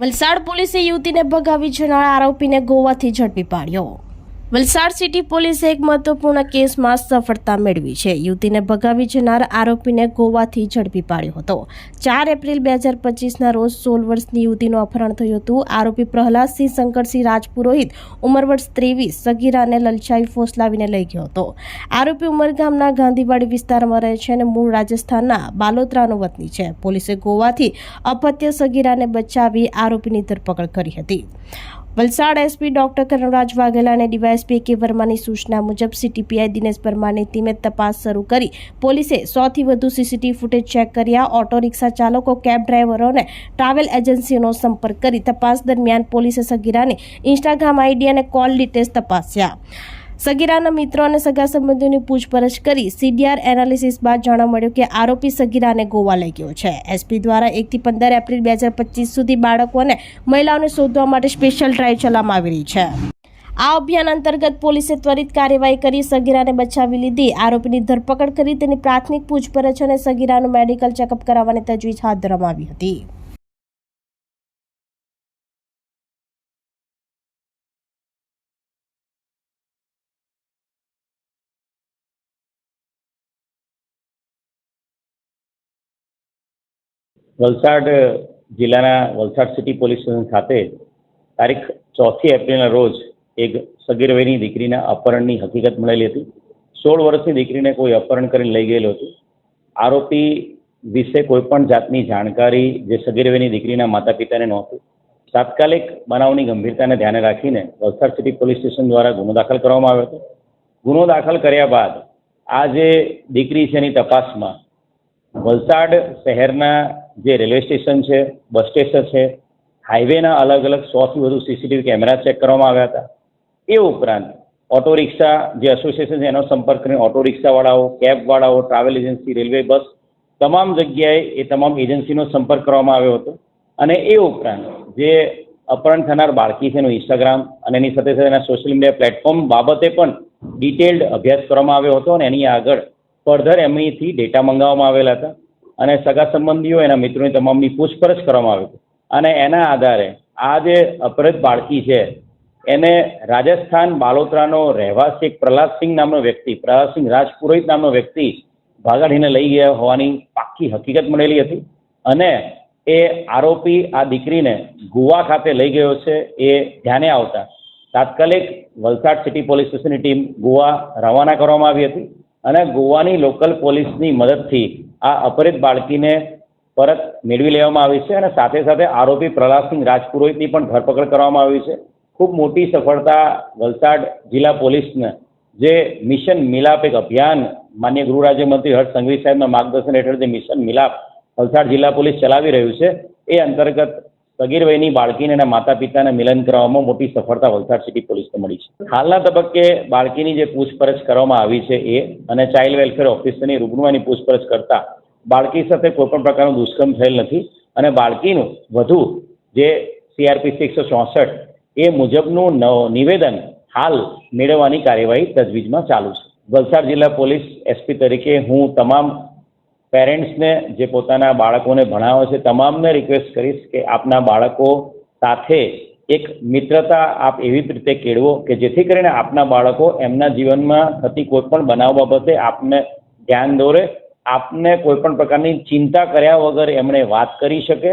વલસાડ પોલીસે યુવતીને ભગાવી જનાર આરોપીને ગોવાથી ઝડપી પાડ્યો. વલસાડ સિટી પોલીસે એક મહત્વપૂર્ણ કેસમાં સફળતા મેળવી છે. યુવતીને ભગાવી જનાર આરોપીને ગોવાથી ઝડપી પાડ્યો હતો. ચાર એપ્રિલ બે હજાર પચીસના રોજ સોળ વર્ષની યુવતીનું અપહરણ થયું હતું. આરોપી પ્રહલાદસિંહ શંકરસિંહ રાજપુરોહિત ઉંમર વર્ષ ત્રેવીસ સગીરાને લલચાઈ ફોસલાવીને લઈ ગયો હતો. આરોપી ઉમરગામના ગાંધીવાડી વિસ્તારમાં રહે છે અને મૂળ રાજસ્થાનના બાલોત્રાનો વતની છે. પોલીસે ગોવાથી અપત્ય સગીરાને બચાવી આરોપીની ધરપકડ કરી હતી. વલસાડ એસપી ડોક્ટર કરણરાજ વાઘેલા અને ડીવાયએસપી કે વર્માની સૂચના મુજબ સીટીપીઆઈ દિનેશ પરમારની ટીમે તપાસ શરૂ કરી. પોલીસે સોથી વધુ સીસીટીવી ફૂટેજ ચેક કર્યા. ઓટો રિક્ષા ચાલકો, કેબ ડ્રાઈવરો અને ટ્રાવેલ એજન્સીઓનો સંપર્ક કરી તપાસ દરમિયાન પોલીસે સગીરાની ઇન્સ્ટાગ્રામ આઈડી અને કોલ ડિટેલ્સ તપાસ્યા. સગીરાના મિત્રો અને સગા સંબંધીઓની પૂછપરછ કરી સીડીઆર એનાલિસિસ બાદ જાણવા મળ્યું કે આરોપી સગીરાને ગોવા લઈ ગયો છે. એસપી દ્વારા એકથી પંદર એપ્રિલ બે હજાર પચીસ સુધી બાળકો અને મહિલાઓને શોધવા માટે સ્પેશિયલ ડ્રાઈવ ચલાવવામાં આવી રહી છે. આ અભિયાન અંતર્ગત પોલીસે ત્વરિત કાર્યવાહી કરી સગીરાને બચાવી લીધી. આરોપીની ધરપકડ કરી તેની પ્રાથમિક પૂછપરછ અને સગીરાનું મેડિકલ ચેકઅપ કરાવવાની તજવીજ હાથ ધરવામાં હતી. વલસાડ જિલ્લાના વલસાડ સિટી પોલીસ સ્ટેશન ખાતે તારીખ ચોથી એપ્રિલના રોજ એક સગીર વયની દીકરીના અપહરણની હકીકત મળેલી હતી. સોળ વર્ષની દીકરીને કોઈ અપહરણ કરીને લઈ ગયેલું હતું. આરોપી વિશે કોઈ પણ જાતની જાણકારી જે સગીર વયની દીકરીના માતા પિતાને નહોતી. તાત્કાલિક બનાવની ગંભીરતાને ધ્યાને રાખીને વલસાડ સિટી પોલીસ સ્ટેશન દ્વારા ગુનો દાખલ કરવામાં આવ્યો હતો. ગુનો દાખલ કર્યા બાદ આ જે દીકરી છે એની તપાસમાં વલસાડ શહેરના જે રેલવે સ્ટેશન છે, બસ સ્ટેશન છે, હાઈવેના અલગ અલગ સોથી વધુ સીસીટીવી કેમેરા ચેક કરવામાં આવ્યા હતા. એ ઉપરાંત ઓટો રિક્ષા જે એસોસિએશન છે એનો સંપર્ક કરીને ઓટો રિક્ષાવાળાઓ, કેબવાળાઓ ટ્રાવેલ એજન્સી રેલવે બસ તમામ જગ્યાએ એ તમામ એજન્સીનો સંપર્ક કરવામાં આવ્યો હતો. અને એ ઉપરાંત જે અપહરણ થનાર બાળકી છે એનું ઇન્સ્ટાગ્રામ અને એની સાથે સાથે એના સોશિયલ મીડિયા પ્લેટફોર્મ બાબતે પણ ડિટેલ્ડ અભ્યાસ કરવામાં આવ્યો હતો અને એની આગળ ફર્ધર એમનીથી ડેટા મંગાવવામાં આવેલા હતા. અને સગા સંબંધીઓ, એના મિત્રોની તમામની પૂછપરછ કરવામાં આવી હતી. અને એના આધારે આ જે અપહૃત બાળકી છે એને રાજસ્થાન બાલોતરાનો રહેવાસી પ્રહલાદસિંહ નામનો વ્યક્તિ પ્રહલાદસિંહ રાજપુરોહિત નામનો વ્યક્તિ ભાગાડીને લઈ ગયા હોવાની પાક્કી હકીકત મળેલી હતી. અને એ આરોપી, આ દીકરીને ગોવા ખાતે લઈ ગયો છે. એ ધ્યાને આવતા તાત્કાલિક વલસાડ સિટી પોલીસ સ્ટેશનની ટીમ ગોવા રવાના કરવામાં આવી હતી અને ગોવાની લોકલ પોલીસની મદદથી આ અપહરિત બાળકીને પરત મેળવી લેવામાં આવી છે અને સાથે સાથે આરોપી પ્રહલાદસિંહ રાજપુરોહિતની પણ ધરપકડ કરવામાં આવી છે. ખૂબ મોટી સફળતા વલસાડ જિલ્લા પોલીસને. જે મિશન મિલાપ એક અભિયાન માન્ય ગૃહ રાજ્યમંત્રી હર્ષ સંઘવી સાહેબના માર્ગદર્શન હેઠળ જે મિશન મિલાપ વલસાડ જિલ્લા પોલીસ ચલાવી રહ્યું છે, એ અંતર્ગત સગીર વયની બાળકીને એના માતા પિતાને મિલન કરવામાં મોટી સફળતા વલસાડ સિટી પોલીસને મળી છે. હાલના તબક્કે બાળકીની જે પૂછપરછ કરવામાં આવી છે એ અને ચાઇલ્ડ વેલફેર ઓફિસરની રૂબરૂ પૂછપરછ કરતા બાળકી સાથે કોઈપણ પ્રકારનું દુષ્કર્મ થયેલ નથી અને બાળકીનું વધુ જે સીઆરપીસી એકસો ચોસઠ એ મુજબનું નવ- નિવેદન હાલ મેળવવાની કાર્યવાહી તજવીજમાં ચાલુ છે. વલસાડ જિલ્લા પોલીસ એસપી તરીકે હું તમામ પેરેન્ટ્સને, જે પોતાના બાળકોને ભણાવે છે, તમામને રિક્વેસ્ટ કરીશ કે આપના બાળકો સાથે એક મિત્રતા આપ એવી રીતે કેળવો કે જેથી કરીને આપના બાળકો એમના જીવનમાં થતી કોઈપણ બનાવ બાબતે આપને ધ્યાન દોરે, આપને કોઈ પણ પ્રકારની ચિંતા કર્યા વગર એમણે વાત કરી શકે